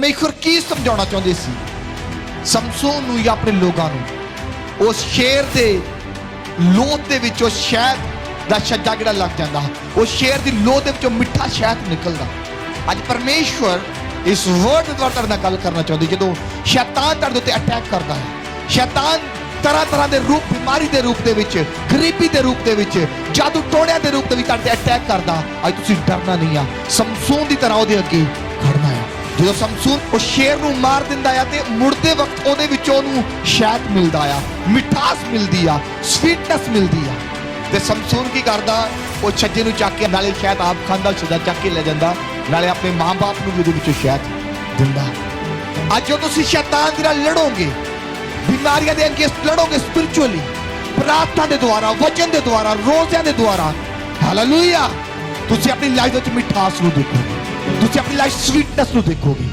ਪਰਮੇਸ਼ਵਰ ਕੀ ਸਮਝਾਉਣਾ ਚਾਹੁੰਦੇ ਸੀ। ਸਮਸੋਨ ਨੂੰ ਜਾਂ ਆਪਣੇ ਲੋਕਾਂ ਨੂੰ, ਉਸ ਸ਼ੇਰ ਦੇ ਲੋਥ ਦੇ ਵਿੱਚ ਵਿੱਚੋਂ ਸ਼ਹਿਦ ਦਾ ਛੱਜਾ ਜਿਹੜਾ ਲੱਗ ਜਾਂਦਾ? ਉਹ ਸ਼ੇਰ ਦੀ ਲੋਥ ਦੇ ਵਿੱਚੋਂ ਮਿੱਠਾ ਸ਼ਹਿਦ ਨਿਕਲਦਾ। ਅੱਜ ਪਰਮੇਸ਼ਵਰ ਇਸ ਵਰਡ ਦੇ ਦੁਆਰਾ ਤੁਹਾਡੇ ਨਾਲ ਗੱਲ ਕਰਨਾ ਚਾਹੁੰਦੀ, ਜਦੋਂ ਸ਼ੈਤਾਨ ਤੁਹਾਡੇ ਉੱਤੇ ਅਟੈਕ ਕਰਦਾ ਹੈ। ਸ਼ੈਤਾਨ ਤਰ੍ਹਾਂ ਤਰ੍ਹਾਂ ਦੇ ਰੂਪ, ਬਿਮਾਰੀ ਦੇ ਰੂਪ ਦੇ ਵਿੱਚ, ਗਰੀਬੀ ਦੇ ਰੂਪ ਦੇ ਵਿੱਚ, ਜਾਦੂ ਟੋਣਿਆਂ ਦੇ ਰੂਪ ਦੇ ਵਿੱਚ ਤੁਹਾਡੇ ਅਟੈਕ ਕਰਦਾ। ਅੱਜ ਤੁਸੀਂ ਡਰਨਾ ਨਹੀਂ ਆ। ਸਮਸੂਨ ਦੀ ਤਰ੍ਹਾਂ ਉਹਦੇ ਅੱਗੇ ਖੜਨਾ। ਜਦੋਂ ਸਮਸੂਨ ਉਹ ਸ਼ੇਰ ਨੂੰ ਮਾਰ ਦਿੰਦਾ ਆ ਤੇ ਮੁੜਦੇ ਵਕਤ ਉਹਦੇ ਵਿੱਚੋਂ ਉਹਨੂੰ ਸ਼ਹਿਦ ਮਿਲਦਾ ਆ, ਮਿਠਾਸ ਮਿਲਦੀ ਆ ਸਵੀਟਨੈਸ ਮਿਲਦੀ ਆ। ਤੇ ਸਮਸੂਨ ਕੀ ਕਰਦਾ? ਉਹ ਛੱਜੇ ਨੂੰ ਚੱਕ ਕੇ ਨਾਲੇ ਸ਼ਹਿਦ ਆਪ ਖਾਂਦਾ ਛੱਜਾ ਚੱਕ ਕੇ ਲੈ ਜਾਂਦਾ, ਨਾਲੇ ਆਪਣੇ ਮਾਂ-ਬਾਪ ਨੂੰ ਵੀ ਉਹਦੇ ਵਿੱਚੋਂ ਸ਼ਹਿਦ ਦਿੰਦਾ। ਅੱਜ ਜਦੋਂ ਤੁਸੀਂ ਸ਼ੈਤਾਨ ਦੇ ਨਾਲ ਲੜੋਗੇ, ਬਿਮਾਰੀਆਂ ਦੇ ਅਗੇਂਸਟ ਲੜੋਗੇ ਸਪਿਰਚੁਅਲੀ ਪ੍ਰਾਰਥਨਾ ਦੇ ਦੁਆਰਾ, ਵਚਨ ਦੇ ਦੁਆਰਾ, ਰੋਜ਼ਿਆਂ ਦੇ ਦੁਆਰਾ ਹਾਲੇਲੂਇਆ ਤੁਸੀਂ ਆਪਣੀ ਲਾਈਫ ਵਿੱਚ ਮਿਠਾਸ ਨੂੰ ਦੇਖੋਗੇ। ਤੁਸੀਂ ਆਪਣੀ ਲਾਈਫ ਸਵੀਟਨੈਸ ਨੂੰ ਦੇਖੋਗੇ